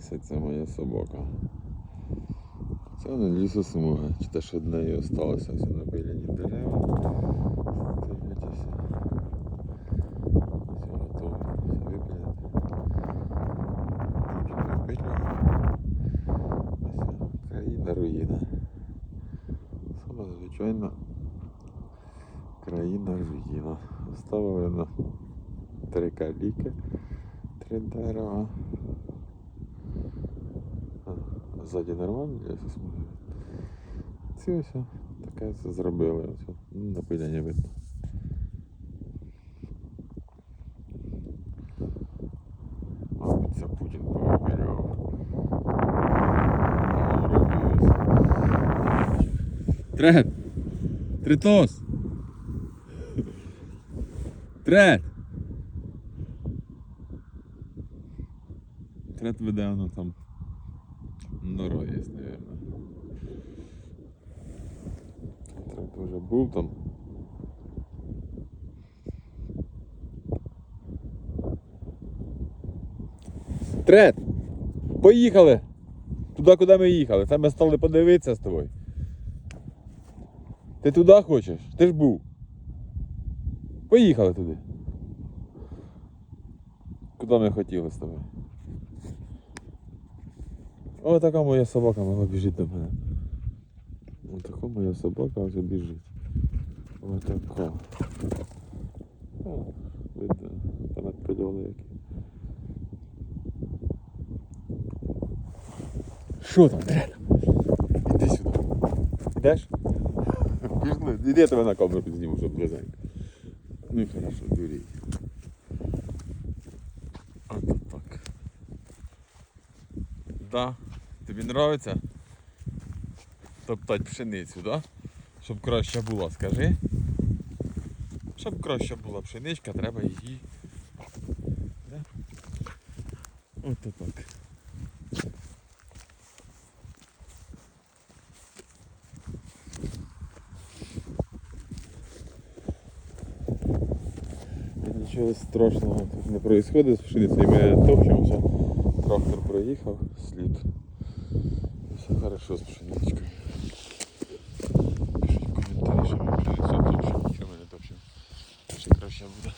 несеться моя собака. Це не лісосмуга, чи те, що від неї осталося ось на біляні дерева. Все готово, все випиляти. Ось країна руїна. Сама звичайна країна руїна. Оставили на три каліки, три дерева. Ззаді нормально лісосмуги. Ці ось таке зробили. Ось, ну, напилення видно. Мабуть, Путін робив. Трет! Тритос! Трет! Трет веде воно там. Нора є, наверное. Трет вже був там. Трет! Поїхали! Туди, куди ми їхали. Це ми стали подивитися з тобою. Ти туди хочеш? Ти ж був. Поїхали туди. Куди ми хотіли з тобою? О, така моя собака могла біжити до мене. Ось така моя собака вже біжить. Ось така. О, видно, понадпильоли які. Що там, Дрен? Іди сюди. Ідеш? Пішли. Іди я тебе на камеру зніму, щоб близенько. Ну і хорошо, дурій. От так. Да. Тобі нравиться? Топтать пшеницю, да? Щоб краще була, скажи. Щоб краще була пшеничка, треба її. Да? От так. Нічого страшного тут не происходит з пшеницею. Ми топчемося. Трактор проїхав, слід. все хорошо с пшеничкой. Пишите комментарии, что вы пшеницу топчем, чем или топчем. Все краще будет.